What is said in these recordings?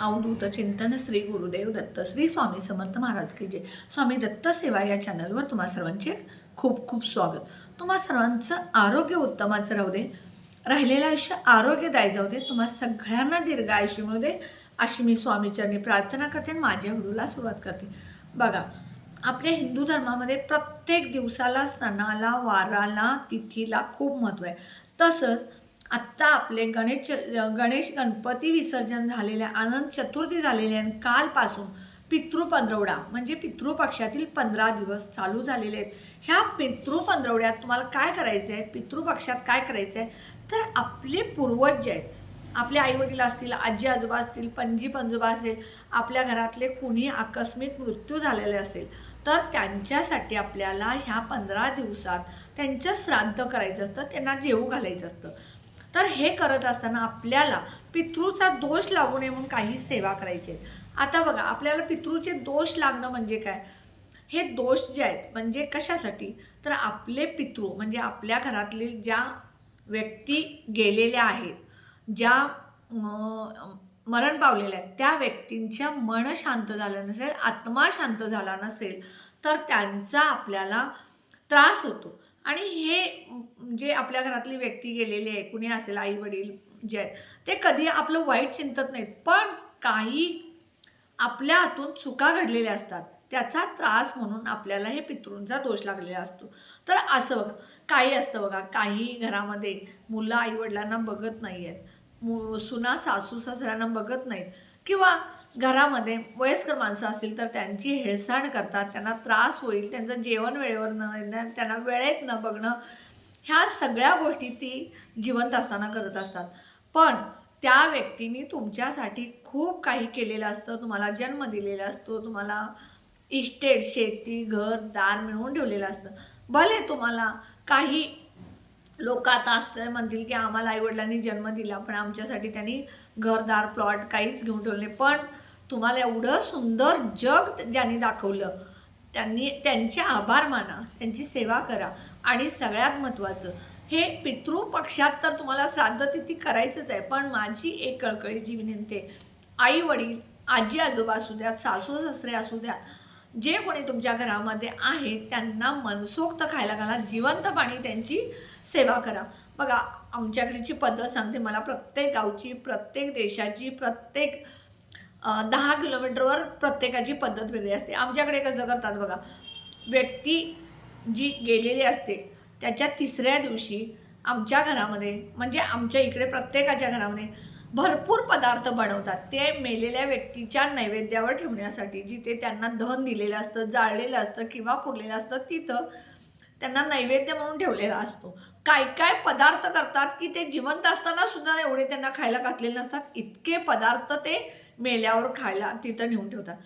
अवधूत चिंतन श्री गुरुदेव दत्त श्री स्वामी समर्थ महाराज की जय. स्वामी दत्त सेवा या चॅनलवर तुम्हा सर्वांचे खूप खूप स्वागत. तुम्हा सर्वांचं आरोग्य उत्तमाचं राहू दे. राहिलेलं आयुष्य आरोग्यदायी जाऊ दे. तुम्हा सगळ्यांना दीर्घ आयुष्य मिळू दे. अशी मी स्वामीचरणी प्रार्थना करते आणि माझ्या व्हिडिओला सुरुवात करते. बघा आपल्या हिंदू धर्मामध्ये प्रत्येक दिवसाला सणाला वाराला तिथीला खूप महत्त्व आहे. तसंच आत्ता आपले गणेश गणेश गणपती विसर्जन झालेले आहे, आनंद चतुर्थी झालेली आहे आणि कालपासून पितृपंधरवडा म्हणजे पितृपक्षातील पंधरा दिवस चालू झालेले आहेत. ह्या पितृपंधरवड्यात तुम्हाला काय करायचं आहे पितृपक्षात काय करायचं आहे तर आपले पूर्वज जे आहेत आपले आईवडील असतील आजी आजोबा असतील पणजी पंजोबा असेल आपल्या घरातले कुणी आकस्मिक मृत्यू झालेले असेल तर त्यांच्यासाठी आपल्याला ह्या पंधरा दिवसात त्यांचं श्राद्ध करायचं असतं त्यांना जेवू घालायचं असतं. तर हे करत असताना आपल्याला पितृचा दोष लागू नये म्हणून काही सेवा करायची आता बघा आपल्याला पितृचे दोष लागणं म्हणजे काय? हे दोष जे आहेत म्हणजे कशासाठी? तर आपले पितृ म्हणजे आपल्या घरातले ज्या व्यक्ती गेलेल्या आहेत ज्या मरण पावलेल्या आहेत त्या व्यक्तींच्या मन शांत झालं नसेल आत्मा शांत झाला नसेल तर त्यांचा आपल्याला त्रास होतो. आणि हे जे आपल्या घरातली व्यक्ती गेलेली आहे कुणी असेल आई वडील जे आहेत ते कधी आपलं वाईट चिंतत नाहीत. पण काही आपल्या हातून चुका घडलेल्या असतात. त्याचा त्रास म्हणून आपल्याला हे पितृंचा दोष लागलेला असतो. तर असं बघा काही असतं बघा काही घरामध्ये मुलं आईवडिलांना बघत नाही आहेत मु सुना सासू सासऱ्यांना बघत नाहीत. किंवा घरामध्ये वयस्कर माणसं असतील तर त्यांची हेळसांड करतात त्यांना त्रास होईल त्यांचं जेवण वेळेवर न येणं, त्यांना वेळेत न बघणं ह्या सगळ्या गोष्टी ती जिवंत असताना करत असतात. पण त्या व्यक्तीने तुमच्यासाठी खूप काही केलेलं असतं तुम्हाला जन्म दिलेला असतो तुम्हाला इस्टेट शेती घर दार मिळवून ठेवलेलं असतं. भले तुम्हाला काही लोक आता असं म्हणतील की आम्हाला आईवडिलांनी जन्म दिला पण आमच्यासाठी त्यांनी घरदार प्लॉट काहीच घेऊन ठेवले नाही. पण तुम्हाला एवढं सुंदर जग ज्यांनी दाखवलं त्यांनी त्यांचे आभार माना त्यांची सेवा करा आणि सगळ्यात महत्त्वाचं हे पितृपक्षात तर तुम्हाला श्राद्ध तिथी करायचंच आहे पण माझी एक कळकळीची विनंती आहे आई वडील आजी आजोबा असू द्यात सासू सासरे असू द्यात जे कोणी तुमच्या घरामध्ये आहे त्यांना मनसोक्त खायला घाला जिवंत पाणी त्यांची सेवा करा. बघा आमच्याकडची पद्धत सांगते मला प्रत्येक गावची प्रत्येक देशाची प्रत्येक दहा किलोमीटरवर प्रत्येकाची पद्धत वेगळी असते. आमच्याकडे कसं करतात बघा व्यक्ती जी गेलेली असते त्याच्या तिसऱ्या दिवशी आमच्या घरामध्ये म्हणजे आमच्या इकडे प्रत्येकाच्या घरामध्ये भरपूर पदार्थ बनवतात. ते मेलेल्या व्यक्तीच्या नैवेद्यावर ठेवण्यासाठी जिथे त्यांना धन दिलेलं असतं जाळलेलं असतं किंवा पुरलेलं असतं तिथं त्यांना नैवेद्य म्हणून ठेवलेला असतो. काय काय पदार्थ करतात की ते जिवंत असताना सुद्धा एवढे त्यांना खायला घातलेले नसतात. इतके पदार्थ ते मेल्यावर खायला तिथं नेऊन ठेवतात.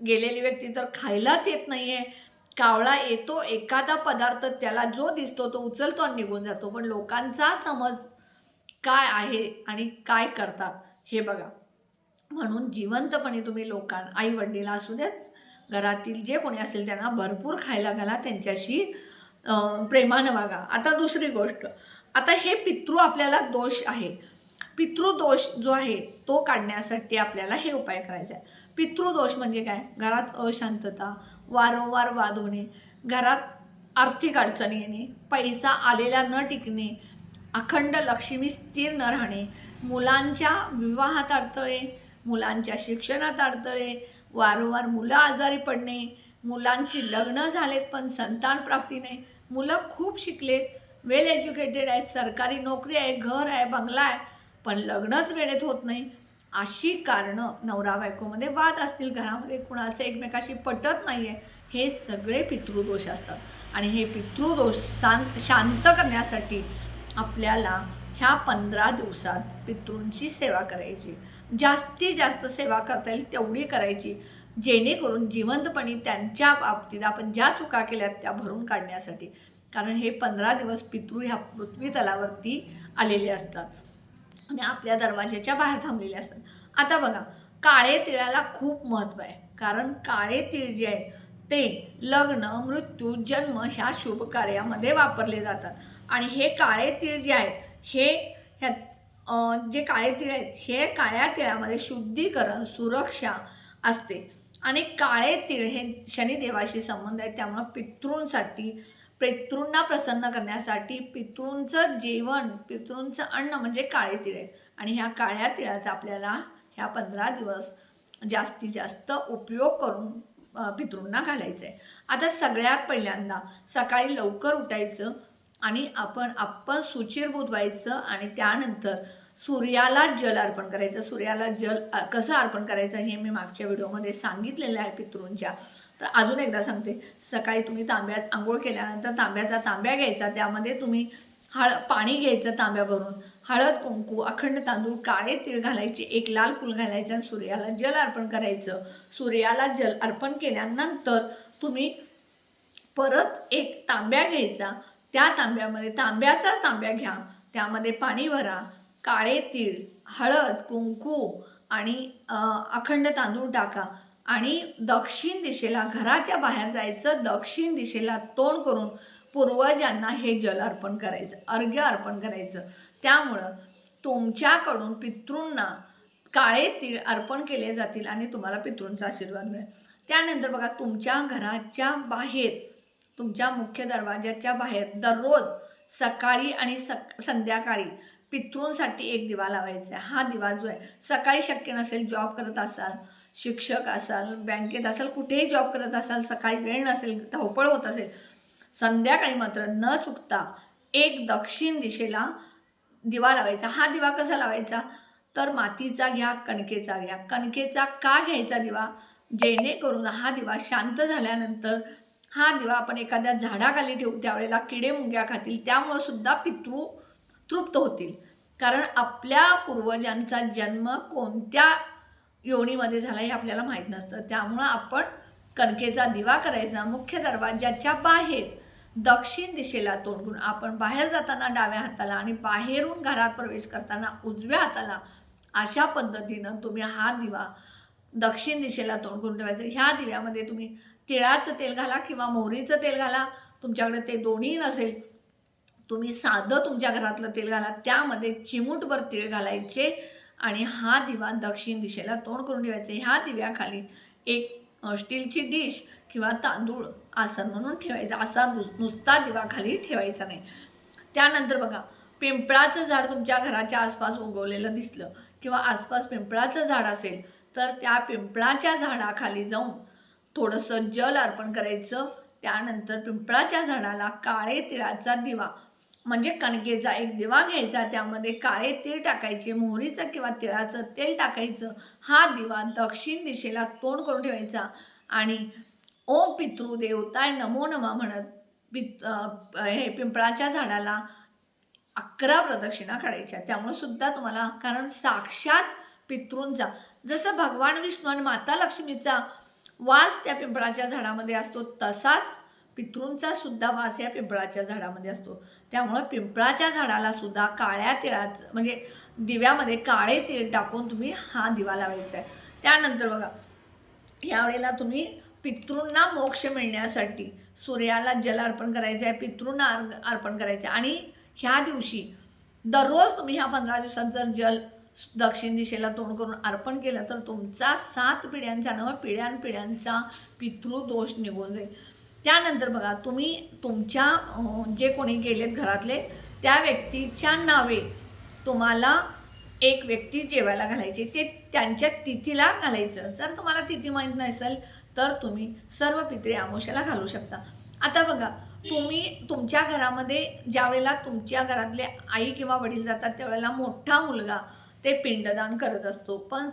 गेलेली व्यक्ती तर खायलाच येत नाही आहे कावळा येतो एखादा पदार्थ त्याला जो दिसतो तो उचलतो आणि निघून जातो. पण लोकांचा समज काय आहे आणि काय करतात हे बघा. म्हणून जिवंतपणे तुम्ही लोकां आई वडिला असू देत घरातील जे कोणी असेल त्यांना भरपूर खायला घाला त्यांच्याशी प्रेमानं वागा. आता दुसरी गोष्ट आता हे पितृ आपल्याला दोष आहे. पितृदोष जो आहे तो काढण्यासाठी आपल्याला हे उपाय करायचा आहे पितृदोष म्हणजे काय? घरात अशांतता वारंवार वाद होणे घरात आर्थिक अडचणी येणे पैसा आलेला न टिकणे अखंड लक्ष्मी स्थिर न राहणे मुलांच्या विवाहात अडथळे मुलांच्या शिक्षणात अडथळे वारंवार मुलं आजारी पडणे मुलांची लग्न झालेत पण संतान प्राप्ती नाही. मुलं खूप शिकलेत वेल एज्युकेटेड आहेत सरकारी नोकरी आहे घर आहे बंगला आहे पण लग्नच वेळेत होत नाही. अशी कारणं नवरा बायकोमध्ये वाद असतील घरामध्ये कुणाचं एकमेकाशी पटत नाही आहे हे सगळे पितृदोष असतात. आणि हे पितृदोष शांत शांत करण्यासाठी आपल्याला ह्या पंधरा दिवसात पितृंची सेवा करायची. जास्तीत जास्त सेवा करता येईल तेवढी करायची. जेणेकरून जिवंतपणी त्यांच्या बाबतीत आपण ज्या चुका केल्या त्या भरून काढण्यासाठी. कारण हे पंधरा दिवस पितृ ह्या पृथ्वी तलावरती आलेले असतात. आणि आपल्या दरवाज्याच्या बाहेर थांबलेले असतात. आता बघा काळे तिळाला खूप महत्त्व आहे. कारण काळे तीळ जे आहे ते लग्न मृत्यू जन्म ह्या शुभ कार्यामध्ये वापरले जातात. आणि हे काळे तीळ जे आहेत हे ह्या जे काळे तिळ आहेत हे काळ्या तिळामध्ये शुद्धीकरण सुरक्षा असते. आणि काळे तिळ हे शनिदेवाशी संबंध आहे त्यामुळं पितृंसाठी पितृंना प्रसन्न करण्यासाठी पितृंचं जेवण पितृंचं अन्न म्हणजे काळे तिळ आहेत. आणि ह्या काळ्या तिळाचा आपल्याला ह्या पंधरा दिवस जास्तीत जास्त उपयोग करून पितृंना घालायचं आहे आता सगळ्यात पहिल्यांदा सकाळी लवकर उठायचं आणि आपण आपण सुचिरभूत व्हायचं आणि त्यानंतर सूर्याला जल अर्पण करायचं. सूर्याला जल कसं अर्पण करायचं हे मी मागच्या व्हिडिओमध्ये सांगितलेलं आहे पितृंच्या. तर अजून एकदा सांगते. सकाळी तुम्ही तांब्यात आंघोळ केल्यानंतर तांब्याचा तांब्या घ्यायचा. त्यामध्ये तुम्ही हळ पाणी घ्यायचं तांब्या भरून. हळद कुंकू अखंड तांदूळ काळे तीळ घालायचे. एक लाल फूल घालायचं आणि सूर्याला जल अर्पण करायचं. सूर्याला जल अर्पण केल्यानंतर तुम्ही परत एक तांब्या घ्यायचा. त्या तांब्यामध्ये तांब्याचाच तांब्या घ्या. त्यामध्ये पाणी भरा. काळे तीळ हळद कुंकू आणि अखंड तांदूळ टाका. आणि दक्षिण दिशेला घराच्या बाहेर जायचं दक्षिण दिशेला तोंड करून पूर्वजांना हे जल अर्पण करायचं अर्घ्य अर्पण करायचं. त्यामुळं तुमच्याकडून पितृंना काळे तीळ अर्पण केले जातील आणि तुम्हाला पितृंचा आशीर्वाद मिळेल. त्यानंतर बघा तुमच्या घराच्या बाहेर तुमच्या मुख्य दरवाजाच्या बाहेर दररोज सकाळी आणि सक संध्याकाळी पितृंसाठी एक दिवा लावायचा आहे. हा दिवा जो आहे सकाळी शक्य नसेल जॉब करत असाल शिक्षक असाल बँकेत असाल कुठेही जॉब करत असाल सकाळी वेळ नसेल धावपळ होत असेल संध्याकाळी मात्र न चुकता एक दक्षिण दिशेला दिवा लावायचा. हा दिवा कसा लावायचा? तर मातीचा घ्या कणकेचा घ्या. कणकेचा का घ्यायचा दिवा? जेणेकरून हा दिवा शांत झाल्यानंतर हा दिवा आपण एखाद्या झाडाखाली ठेवू त्यावेळेला किडे मुंग्या खातील त्यामुळं सुद्धा पितृ तृप्त होतील. कारण आपल्या पूर्वजांचा जन्म कोणत्या योनीमध्ये झाला हे आपल्याला माहीत नसतं. त्यामुळं आपण कणकेचा दिवा करायचा मुख्य दरवाजाच्या बाहेर दक्षिण दिशेला तोंड आपण बाहेर जाताना डाव्या हाताला आणि बाहेरून घरात प्रवेश करताना उजव्या हाताला अशा पद्धतीनं तुम्ही हा दिवा दक्षिण दिशेला तोंड करून ठेवायचं. ह्या दिव्यामध्ये तुम्ही तिळाचं तेल घाला किंवा मोहरीचं तेल घाला तुमच्याकडे ते दोन्ही नसेल तुम्ही साधं तुमच्या घरातलं तेल घाला त्यामध्ये चिमूटभर तीळ घालायचे आणि हा दिवा दक्षिण दिशेला तोंड करून ठेवायचे. ह्या दिव्याखाली एक स्टीलची डिश किंवा तांदूळ आसन म्हणून ठेवायचा. असा नुस- नुसता दिवा खाली ठेवायचा नाही. त्यानंतर बघा पिंपळाचं झाड तुमच्या घराच्या आसपास उगवलेलं दिसलं किंवा आसपास पिंपळाचं झाड असेल तर त्या पिंपळाच्या झाडाखाली जाऊन थोडंसं जल अर्पण करायचं. त्यानंतर पिंपळाच्या झाडाला काळे तिळाचा दिवा म्हणजे कणकेचा एक दिवा घ्यायचा. त्यामध्ये काळे तीळ टाकायचे मोहरीचं किंवा तिळाचं तेल टाकायचं. हा दिवा दक्षिण दिशेला तोंड करून ठेवायचा. आणि ओम पितृ देवताय नमो नमा म्हणत पित हे पिंपळाच्या झाडाला अकरा प्रदक्षिणा काढायच्या. त्यामुळे सुद्धा तुम्हाला कारण साक्षात पितृंचा जसं भगवान विष्णू आणि माता लक्ष्मीचा वास त्या पिंपळाच्या झाडामध्ये असतो तसाच पितृंचा सुद्धा वास या पिंपळाच्या झाडामध्ये असतो. त्यामुळं पिंपळाच्या झाडाला सुद्धा काळ्या तिळाचं म्हणजे दिव्यामध्ये काळे तीळ टाकून तुम्ही हा दिवा लावायचा आहे. त्यानंतर बघा यावेळेला तुम्ही पितृंना मोक्ष मिळण्यासाठी सूर्याला जल अर्पण करायचं आहे पितृंना अर् अर्पण करायचं आहे. आणि ह्या दिवशी दररोज तुम्ही ह्या पंधरा दिवसात जर जल दक्षिण दिशेला तोंड करून अर्पण केलं तर तुमचा सात पिढ्यांचा नव पिढ्यानपिढ्यांचा पितृदोष निघून जाईल. त्यानंतर बघा तुम्ही तुमच्या जे कोणी गेलेत घरातले त्या व्यक्तीच्या नावे तुम्हाला एक व्यक्ती जेवायला घालायची ते त्यांच्या तिथीला घालायचं. जर तुम्हाला तिथी माहीत नसेल तर तुम्ही सर्व पित्रे आमोशाला घालू शकता. आता बघा तुम्ही तुमच्या घरामध्ये ज्यावेळेला तुमच्या घरातले आई किंवा वडील जातात त्यावेळेला मोठा मुलगा ते पिंडदान करत असतो. पण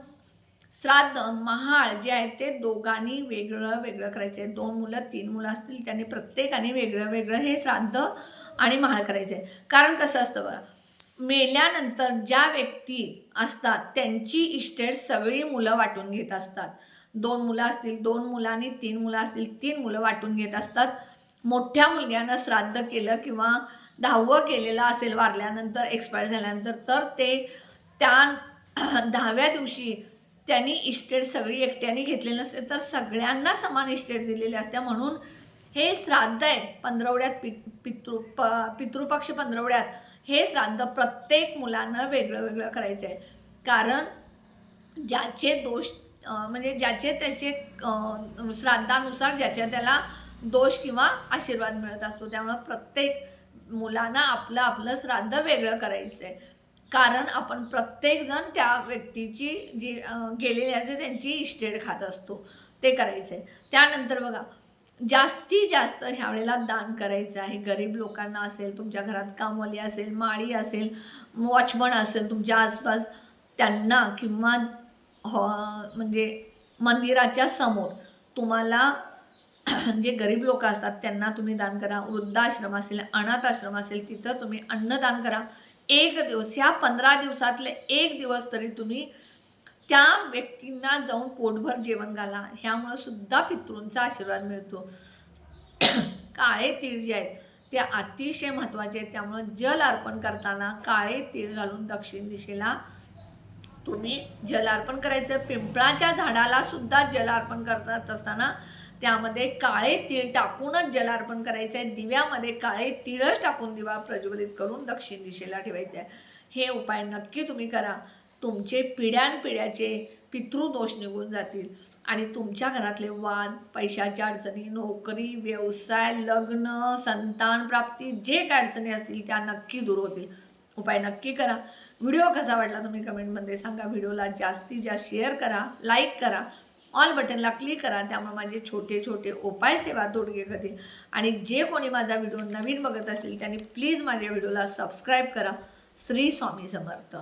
श्राद्ध महाळ जे आहे ते दोघांनी वेगळं वेगळं करायचं. आहे दोन मुलं तीन मुलं असतील त्यांनी प्रत्येकाने वेगळं वेगळं हे श्राद्ध आणि महाळ करायचं. आहे कारण कसं असतं बघा मेल्यानंतर ज्या व्यक्ती असतात त्यांची इस्टेट सगळी मुलं वाटून घेत असतात. दोन मुलं असतील दोन मुलांनी तीन मुलं असतील तीन मुलं वाटून घेत असतात. मोठ्या मुलग्यानं श्राद्ध केलं किंवा दहावं केलेलं असेल वारल्यानंतर एक्सपायर झाल्यानंतर तर ते त्या दहाव्या दिवशी त्यांनी इस्टेट सगळी एकट्याने घेतलेली नसते तर सगळ्यांना समान इस्टेट दिलेले असते. म्हणून हे श्राद्ध आहे पंधरवड्यात पि पितृ प पितृपक्ष पंधरवड्यात हे श्राद्ध प्रत्येक मुलानं वेगळं वेगळं करायचं आहे. कारण ज्याचे दोष म्हणजे ज्याचे त्याचे श्राद्धानुसार ज्याच्या त्याला दोष किंवा आशीर्वाद मिळत असतो त्यामुळं प्रत्येक मुलांना आपलं आपलं श्राद्ध वेगळं करायचं आहे कारण आपण प्रत्येकजण त्या व्यक्तीची जी गेलेली असते त्यांची इस्टेट खात असतो. ते करायचं आहे त्यानंतर बघा जास्तीत जास्त ह्या वेळेला दान करायचं आहे. गरीब लोकांना असेल तुमच्या घरात कामवाली असेल माळी असेल वॉचमन असेल तुमच्या आसपास त्यांना किंवा हॉ म्हणजे मंदिराच्या समोर तुम्हाला जे गरीब लोक असतात त्यांना तुम्ही दान करा. वृद्धाश्रम असेल अनाथ आश्रम असेल तिथं तुम्ही अन्नदान करा. एक दिवस ह्या पंधरा दिवसातले एक दिवस तरी तुम्ही त्या व्यक्तींना जाऊन पोटभर जेवण घाला. ह्यामुळं सुद्धा पितृंचा आशीर्वाद मिळतो. काळे तीळ जे आहेत ते अतिशय महत्त्वाचे आहेत. त्यामुळं जल अर्पण करताना काळे तीळ घालून दक्षिण दिशेला तुम्ही जलार्पण करायचं. पिंपळाच्या झाडाला सुद्धा जलार्पण करत असताना त्यामध्ये काळे तीळ टाकूनच जलार्पण करायचं आहे दिव्यामध्ये काळे तीळच टाकून दिवा प्रज्वलित करून दक्षिण दिशेला ठेवायचं आहे हे उपाय नक्की तुम्ही करा. तुमचे पिढ्यानपिढ्याचे पितृदोष निघून जातील. आणि तुमच्या घरातले वाद पैशाच्या अडचणी नोकरी व्यवसाय लग्न संतान प्राप्ती जे काय अडचणी असतील त्या नक्की दूर होतील. उपाय नक्की करा. व्हिडिओ कसा वाटला तुम्ही कमेंटमध्ये सांगा. व्हिडिओला जास्तीत जास्त शेअर करा लाईक करा ऑल बटनला क्लिक करा त्यामुळे माझे छोटे छोटे उपाय सेवा तोडगे करतील. आणि जे कोणी माझा व्हिडिओ नवीन बघत असेल त्यांनी प्लीज माझ्या व्हिडिओला सबस्क्राईब करा. श्री स्वामी समर्थ.